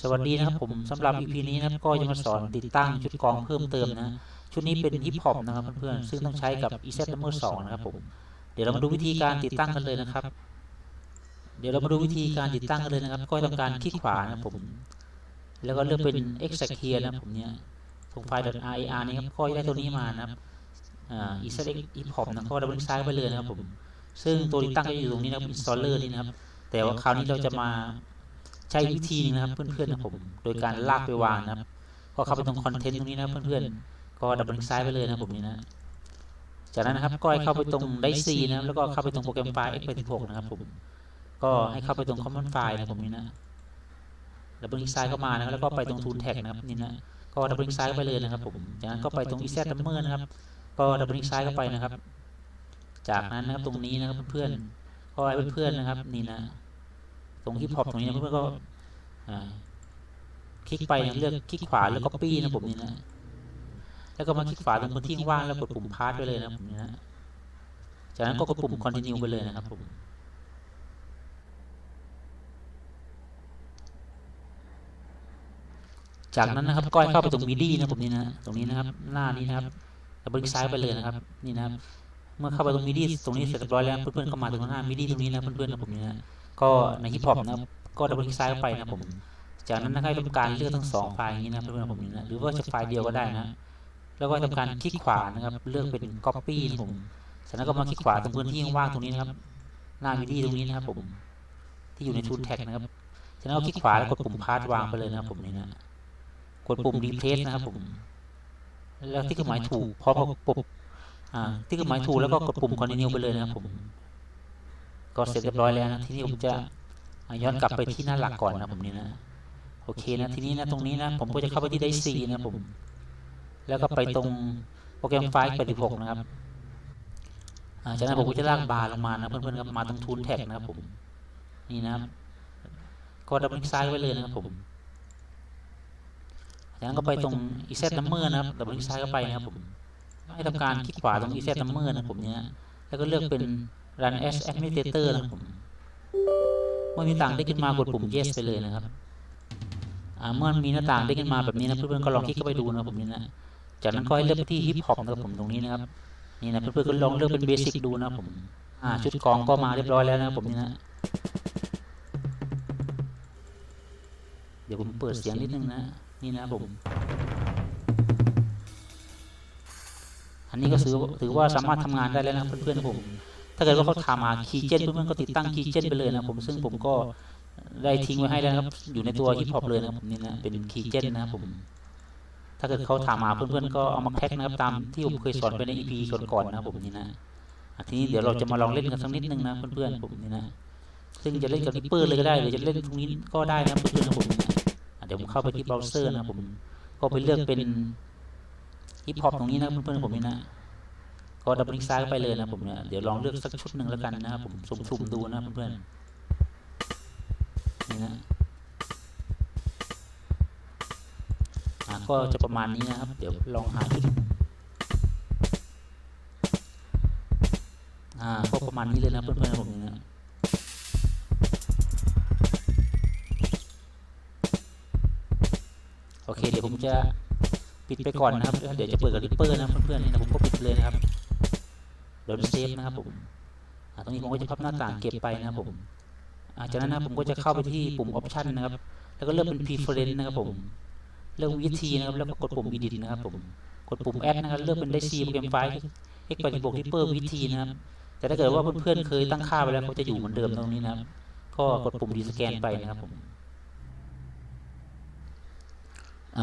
สวัสดีนะครับผมสำหรับ EP นี้นะครับก็จะมาสอนติดตั้งชุดกรองเพิ่มเติมนะ ชุดนี้เป็นฮิปฮอปนะครับเพื่อนๆซึ่งต้องใช้กับ EZ Number 2นะครับผมเดี๋ยวเรามาดูวิธีการติดตั้งกันเลยนะครับ เดี๋ยวเรามาดูวิธีการติดตั้งกันเลยนะครับ ก็ทำการคลิกขวานะครับผม แล้วก็เลือกเป็น extract here นะครับผมเนี่ยส่งไฟล์ .rar นี่ครับก็ได้ตัวนี้มานะครับอ่า EZ hip hop นะก็ดับเบิลคลิกซ้ายไปเลยนะครับผมซึ่งตัวติดตั้งก็อยู่ตรงนี้นะครับ installer นี่นะครับแต่ว่าคราวนี้เราจะมา ใช้วิธีหนึงนะครับเพื่อนๆนะผม โดยการลากไปวางนะครับ ก็เข้าไปตรงคอนเทนต์ตรงนี้นะครับเพื่อนๆ ก็ดับเบิลคลิกซ้ายไปเลยนะครับผมนี่นะ จากนั้นนะครับก็ให้เข้าไปตรงได้ซีนะครับแล้วก็เข้าไปตรงโปรแกรมไฟล์ x86 นะครับผม ก็ให้เข้าไปตรง common file นะครับผมนี่นะดับเบิลคลิกซ้ายเข้ามานะครับแล้วก็ไปตรง tool tag นะครับนี่นะก็ดับเบิลคลิกซ้ายไปเลยนะครับผม จากนั้นก็ไปตรง EZ number นะครับ ก็ดับเบิลคลิกซ้ายเข้าไปนะครับ จากนั้นนะครับตรงนี้นะครับเพื่อนๆก็ให้เพื่อนๆนะครับนี่นะต รงฮิปฮอปตรงนี้นะเพื่อนๆก็อ่าคลิกไปนะเลือกคลิกขวาแล้วก็ปี้นะผมนี่นะแล้วก็มาคลิกขวาตรงพื้นที่ว่างแล้วกดปุ่มพาสไปเลยนะผมนี่นะจากนั้นก็กดปุ่ม continue ไปเลยนะครับผมจากนั้นนะครับก็ให้เข้าไปตรงมิดี้นะผมนี่นะตรงนี้นะครับ หน้านี้นะครับดับเบิลคลิกซ้ายไปเลยนะครับ นี่นะครับ เมื่อเข้าไปตรงมิดี้ตรงนี้เสร็จเรียบร้อยแล้วเพื่อนๆก็มาตรงหน้ามิดี้ตรงนี้นะเพื่อนๆนะผมนี่นะ ก็ในฮิปฮอปนะครับก็ดับเบิลคลิกซ้ายเข้าไปนะผม จากนั้นนะครับทำการเลือกทั้งสองไฟล์อย่างนี้นะเพื่อนๆผมนี่นะหรือว่าจะไฟล์เดียวก็ได้นะ แล้วก็ทำการคลิกขวานะครับ เลือกเป็น copy นะผมจากนั้นก็มาคลิกขวาตรงพื้นที่ว่างๆตรงนี้นะครับ หน้ามิดี้ตรงนี้นะครับผม ที่อยู่ใน tool tag นะครับจากนั้นก็คลิกขวาแล้วกดปุ่มพาสวางไปเลยนะครับผมนี่นะ กดปุ่ม replace นะครับผม แล้วที่เครื่องหมายถูกพอปุ่มอ่าที่เครื่องหมายถูกแล้วก็กดปุ่ม continue ไปเลยนะครับผม ก็เสร็จเรียบร้อยแล้วนะทีนี้ผมจะอ่าย้อนกลับไปที่หน้าหลักก่อนนะผมนี่นะโอเคนะทีนี้นะตรงนี้นะผมก็จะเข้าไปที่ไดซีนะผม แล้วก็ไปตรงโปรแกรมไฟล์86นะครับอ่าจากนั้นผมก็จะลากบาร์ลงมานะเพื่อนๆครับมาตรงทูนแท็กนะครับผมนี่นะครับก็ดับเบิลคลิกซ้ายไว้เลยนะครับผมจากนั้นก็ไปตรง EZ number นะครับดับเบิลคลิกซ้ายเข้าไปนะครับผมให้ทำการคลิกขวาตรง EZ number นะครับผมเนี่ยแล้วก็เลือกเป็น run as administrator นะครับผมเมื่อมีต่างได้ขึ้นมากดปุ่ม yes ไปเลยนะครับอ่าเมื่อมีหน้าต่างได้ขึ้นมาแบบนี้นะเพื่อนๆก็ลองคลิกเข้าไปดูนะครับผมนี่นะจากนั้นก็ให้เลือกไปที่ hip hop นะครับผมตรงนี้นะครับนี่นะเพื่อนๆก็ลองเลือกเป็น basic ดูนะครับผมอ่าชุดกรองก็มาเรียบร้อยแล้วนะครับผมนี่นะเดี๋ยวผมเปิดเสียงนิดนึงนะนี่นะครับผมอันนี้ก็ถือถือว่าสามารถทำงานได้แล้วนะเพื่อนๆผม ถ้าเกิดว่าเขาถามหาคีย์เจนเพื่อนๆก็ติดตั้งคีย์เจนไปเลยนะผมซึ่งผมก็ได้ทิ้งไว้ให้แล้วนะครับ อยู่ในตัวฮิปฮอปเลยนะครับผมนี่นะเป็นคีย์เจนนะครับผมถ้าเกิดเขาถามหาเพื่อนๆก็เอามาแพ็คนะครับตามที่ผมเคยสอนไปใน EP ก่อนๆนะครับผมนี่นะอะทีนี้เดี๋ยวเราจะมาลองเล่นกันสักนิดนึงนะเพื่อนๆผมนี่นะซึ่งจะเล่นกับนิปเปอร์เลยก็ได้หรือจะเล่นตรงนี้ก็ได้นะเพื่อนๆนะผมนี่นะอะเดี๋ยวผมเข้าไปที่เบราว์เซอร์นะครับผมก็ไปเลือกเป็นฮิปฮอปตรงนี้นะเพื่อนๆผมนี่นะ ก็ดับเบิลคลิกซ้ายไปเลยนะผมเนี่ยเดี๋ยวลองเลือกสักชุดหนึ่งแล้วกันนะครับผมสุ่มๆดูนะเพื่อนๆนี่นะก็จะประมาณนี้นะครับ เดี๋ยวลองหาชุดอ่าก็ประมาณนี้เลยนะเพื่อนๆผมเนี่นะโอเคเดี๋ยวผมจะปิดไปก่อนนะครับ เดี๋ยวจะเปิดกับริปเปอร์นะเพื่อนๆนี่นะผมก็ปิดเลยนะครับ โดนเซฟนะครับผมตรงนี้ผมก็จะพับหน้าต่างเก็บไปนะครับผมจากนั้นนะผมก็จะเข้าไปที่ปุ่ม option นะครับ แล้วก็เลือกเป็น preference นะครับผม เลือกวิธีนะครับ แล้วก็กดปุ่ม edit นะครับผม กดปุ่ม add นะครับ เลือกเป็น DC โปรแกรมไฟล์ x86 Reaper วิธีนะครับ แต่ถ้าเกิดว่าเพื่อนๆเคยตั้งค่าไว้แล้วเขาจะอยู่เหมือนเดิมตรงนี้นะครับ ก็กดปุ่ม rescan ไปนะครับผม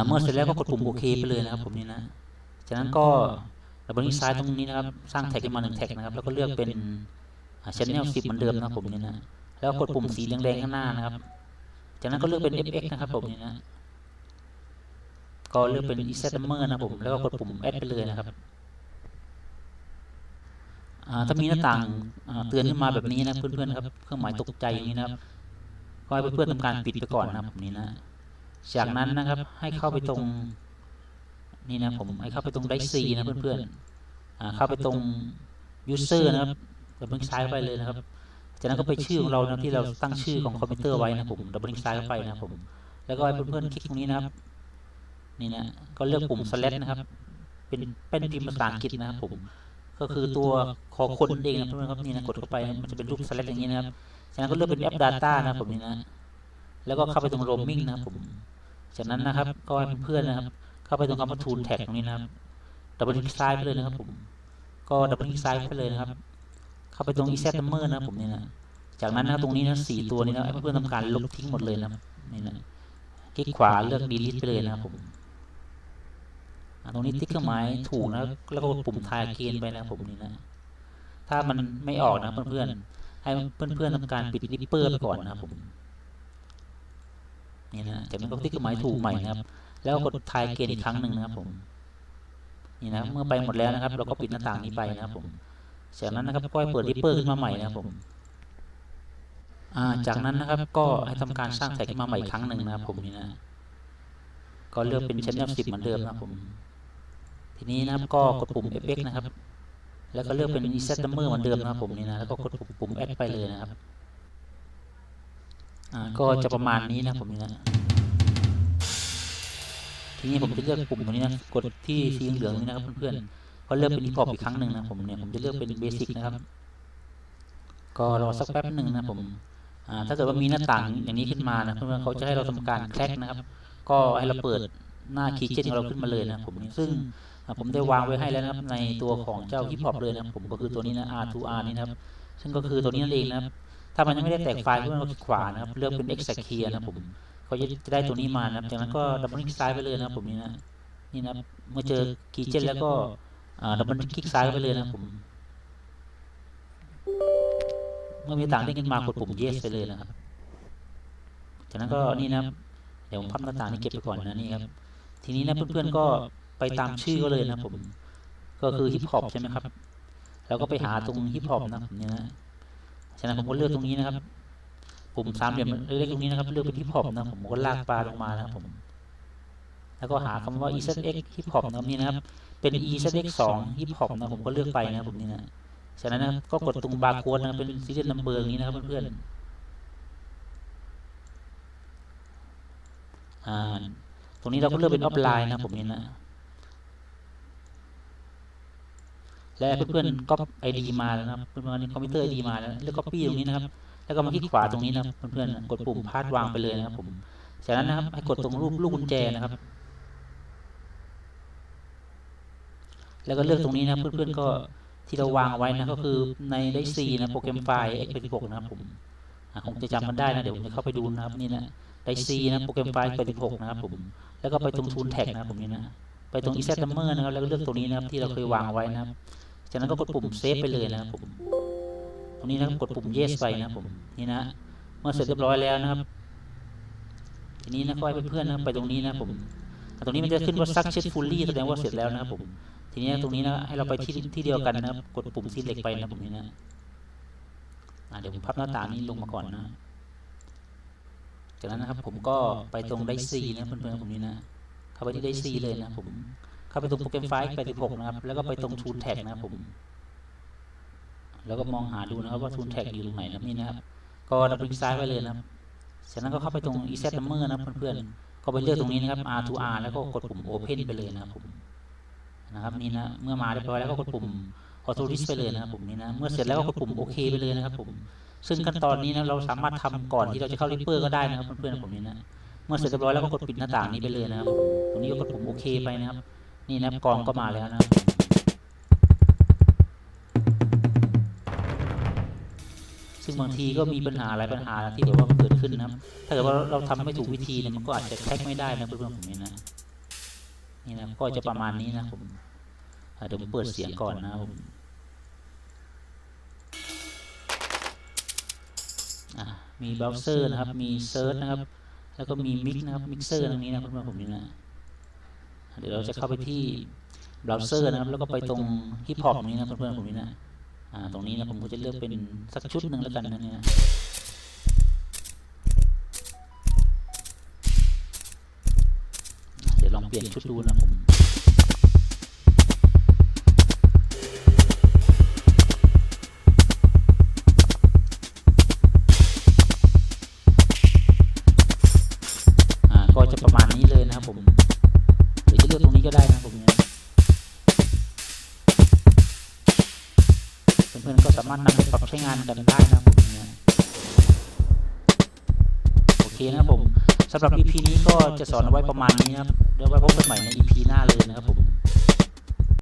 เมื่อเสร็จแล้วก็กดปุ่มโอเคไปเลยนะครับผมนี่นะ จากนั้นก็ ดับเบิลคลิกซ้ายตรงนี้นะครับ สร้างแท็กขึ้นมาหนึ่งแท็กนะครับ แล้วก็เลือกเป็นชแนลสิบเหมือนเดิมนะครับผมนี่นะ แล้วกดปุ่มสีแดงๆข้างหน้านะครับ จากนั้นก็เลือกเป็น fx นะครับผมนี่นะ ก็เลือกเป็น EZ number นะครับผม แล้วก็กดปุ่ม add ไปเลยนะครับอ่าถ้ามีหน้าต่างอ่าเตือนขึ้นมาแบบนี้นะเพื่อนๆครับ เครื่องหมายตกใจอย่างนี้นะครับก็ให้เพื่อนๆทำการปิดไปก่อนนะครับผมนี่นะ จากนั้นนะครับให้เข้าไปตรง นี่นะผมให้เข้าไปตรงไดซีนะเพื่อนๆอ่าเข้าไปตรง user นะครับดับเบิลคลิกซ้ายเข้าไปเลยนะครับ จากนั้นก็ไปชื่อของเรานะที่เราตั้งชื่อของคอมพิวเตอร์ไว้นะผมดับเบิลคลิกซ้ายเข้าไปนะผม แล้วก็ให้เพื่อนๆคลิกตรงนี้นะครับ นี่นะ ก็เลือกปุ่ม select นะครับ เป็นเป็นพิมพ์ภาษาอังกฤษนะครับผม ก็คือตัวขอคนเองนะเพื่อนๆครับนี่นะกดเข้าไปมันจะเป็นรูป select อย่างนี้นะครับ จากนั้นก็เลือกเป็นแอป data นะครับผมนี่นะ แล้วก็เข้าไปตรง roaming นะครับผม จากนั้นนะครับก็ให้เพื่อนๆนะครับ เข้าไปตรงคำว่า tool tag ตรงนี้นะครับ ดับเบิลคลิกซ้ายไปเลยนะครับผม ก็ดับเบิลคลิกซ้ายไปเลยนะครับ เข้าไปตรง EZ number นะครับผมนี่นะ จากนั้นนะครับตรงนี้นะสี่ตัวนี้นะให้เพื่อนๆทำการลบทิ้งหมดเลยนะครับนี่นะ คลิกขวาเลือก delete ไปเลยนะครับผมอ่าตรงนี้ติ๊กเครื่องหมายถูกนะครับแล้วก็กดปุ่มทายเกณฑ์ไปนะครับผมนี่นะ ถ้ามันไม่ออกนะเพื่อนๆ ให้เพื่อนๆทำการปิดริปเปอร์ไปก่อนนะครับผม นี่นะจากนั้นก็ติ๊กเครื่องหมายถูกใหม่นะครับ แล้วกดทายเกณฑ์อีกครั้งหนึ่งนะครับผมนี่นะเมื่อไปหมดแล้วนะครับ เราก็ปิดหน้าต่างนี้ไปนะครับผมจากนั้นนะครับก็ให้เปิดริปเปอร์ขึ้นมาใหม่นะครับผมอ่าจากนั้นนะครับก็ให้ทำการสร้างแท็กขึ้นมาใหม่อีกครั้งหนึ่งนะครับผมนี่นะก็เลือกเป็น channel 10เหมือนเดิมนะครับผม ทีนี้นะครับก็กดปุ่ม FX นะครับ แล้วก็เลือกเป็น EZ number เหมือนเดิมนะครับผมนี่นะแล้วก็กดปุ่ม Add ไปเลยนะครับอ่าก็จะประมาณนี้นะครับผมนี่นะ ทีนี้ผมจะเลือกปุ่มตรงนี้นะกดที่สีเหลืองนี้นะครับเพื่อนๆก็เลือกเป็น import อีกครั้งหนึ่งนะผมเนี่ยผมจะเลือกเป็น basic นะครับ ก็รอสักแป๊บหนึ่งนะผมถ้าเกิดว่ามีหน้าต่างอย่างนี้ขึ้นมานะเพื่อนๆเขาจะให้เราทำการแคร็กนะครับ ก็ให้เราเปิดหน้าคีย์เจนของเราขึ้นมาเลยนะผมซึ่งผมได้วางไว้ให้แล้วนะครับในตัวของเจ้าฮิปฮอปเลยนะครับผมก็คือตัวนี้นะ R2R นี่นะครับ ซึ่งก็คือตัวนี้นั่นเองนะครับ ถ้ามันยังไม่ได้แตกไฟล์เพื่อนๆก็คลิกขวานะครับ เลือกเป็น Exact key นะครับผม ก็จะได้ตัวนี้มานะครับจากนั้นก็ดับเบิลคลิกซ้ายไปเลยนะครับผมนี่นะนี่นะครับเมื่อเจอคีย์เจนแล้วก็อ่าดับเบิลคลิกซ้ายไปเลยนะครับผมเมื่อมีต่างเด้งขึ้นมากดปุ่ม yes ไปเลยนะครับจากนั้นก็นี่นะครับเดี๋ยวผมพับหน้าต่างนี้เก็บไปก่อนนะนี่ครับทีนี้นะเพื่อนๆก็ไปตามชื่อก็เลยนะผม ก็คือฮิปฮอปใช่ไหมครับ แล้วก็ไปหาตรงฮิปฮอปนะผมเนี่ยนะฉะนั้นผมก็เลือกตรงนี้นะครับ ปุ่มสามเหลี่ยมเล็กๆตรงนี้นะครับ เลือกเป็นฮิปฮอปนะผมก็ลากปลาลงมานะครับผม แล้วก็หาคำว่า EZX ฮิปฮอปนะครับนี่นะครับ เป็น EZX 2ฮิปฮอปนะผมก็เลือกไปนะครับผมนี่นะฉะนั้นนะก็กดตรงบาร์โค้ดนะครับเป็นซีเรียลนัมเบอร์อย่างนี้นะครับเพื่อนๆอ่าตรงนี้เราก็เลือกเป็นออฟไลน์นะผมนี่นะและเพื่อนๆก็ไอดีมาแล้วนะครับเพื่อนๆนี่คอมพิวเตอร์ไอดีมาแล้วเลือกก๊อปปี้ตรงนี้นะครับ แล้วก็มาคลิกขวาตรงนี้นะครับเพื่อนๆกดปุ่มพาสวางไปเลยนะครับ ผมจากนั้นนะครับให้กดตรงรูปลูกกุญแจนะครับ แล้วก็เลือกตรงนี้นะครับเพื่อนๆก็ที่เราวางเอาไว้นะก็คือในได้ซีนะโปรแกรมไฟล์ x86 นะครับผมอะคงจะจำมันได้นะเดี๋ยวผมจะเข้าไปดูนะครับนี่นะได้ซีนะโปรแกรมไฟล์ x86 นะครับผมแล้วก็ไปตรงทูนแท็กนะครับผมนี่นะไปตรง EZ Number นะครับแล้วก็เลือกตรงนี้นะครับที่เราเคยวางเอาไว้นะครับ จากนั้นก็กดปุ่มเซฟไปเลยนะครับผมต รงนี้นะครับกดปุ่ม yes ไปนะครับผมนี่นะเมื่อเสร็จเรียบร้อยแล้วนะครับ ทีนี้นะก็ให้เพื่อนๆนะครับไปตรงนี้นะครับผมอะตรงนี้มันจะขึ้นว่า successfully แสดงว่าเสร็จแล้วนะครับผมทีนี้ตรงนี้นะให้เราไปที่ที่เดียวกันนะครับ กดปุ่ม select ไปนะครับผมนี่นะอะเดี๋ยวผมพับหน้าต่างนี้ลงมาก่อนนะจากนั้นนะครับผมก็ไปตรงไดซีนะเพื่อนๆผมนี่นะเข้าไปที่ไดซีเลยนะผมเข้าไปตรงโปรแกรมไฟล์86นะครับแล้วก็ไปตรง Tool Tag นะครับผม แล้วก็มองหาดูนะครับว่า Tool Tag อยู่ตรงไหนนะครับนี่นะครับ ก็ดับเบิลคลิกซ้ายไปเลยนะครับจากนั้นก็เข้าไปตรง EZ Number นะเพื่อนๆก็ไปเลือกตรงนี้นะครับ R to R แล้วก็กดปุ่ม Open ไปเลยนะครับผมนะครับนี่นะเมื่อมาเรียบร้อยแล้วก็กดปุ่ม Auto List ไปเลยนะครับผมนี่นะเมื่อเสร็จแล้วก็กดปุ่มโอเคไปเลยนะครับผมซึ่งขั้นตอนนี้นะเราสามารถทำก่อนที่เราจะเข้า Reaper ก็ได้นะครับเพื่อนๆผมนี่นะเมื่อเสร็จเรียบร้อยแล้วก็กดปิดหน้าต่างนี้ไปเลยนะครับ ตรงนี้ก็กดปุ่มโอเคไปนะครับ นี่นะครับกองก็มาแล้วนะครับ ซึ่งบางทีก็มีปัญหาหลายปัญหาที่แบบว่าเกิดขึ้นนะครับ ถ้าเกิดว่าเราทำไม่ถูกวิธีเนี่ยมันก็อาจจะแท็กไม่ได้นะเพื่อนๆผมนี่นะนี่นะก็จะประมาณนี้นะผมอะเดี๋ยวผมเปิดเสียงก่อนนะครับผมอะมีเบราว์เซอร์นะครับ มีเซิร์ชนะครับ แล้วก็มีมิกนะครับ มิกเซอร์ตรงนี้นะเพื่อนๆผมนี่นะ เดี๋ยวเราจะเข้าไปที่เบราว์เซอร์นะครับ แล้วก็ไปตรงฮิปฮอปนี้นะเพื่อนๆผมนี่นะอ่า ตรงนี้นะผมก็จะเลือกเป็นสักชุดหนึ่งแล้วกันนะเนี่ยเดี๋ยวลองเปลี่ยนชุดดูนะผมอ่าก็จะประมาณนี้เลยนะครับผมหรือจะเลือกตรงนี้ก็ได้นะครับผมเนี่ย พื่อนๆก็สามารถนำไปปรับใช้งานกันได้นะครับผมโอเคนะครับผมสำหรับ EP นี้ก็จะสอนเอาไว้ประมาณนี้นะครับเดี๋ยวไว้พบกันใหม่ใน EP หน้าเลยนะครับผม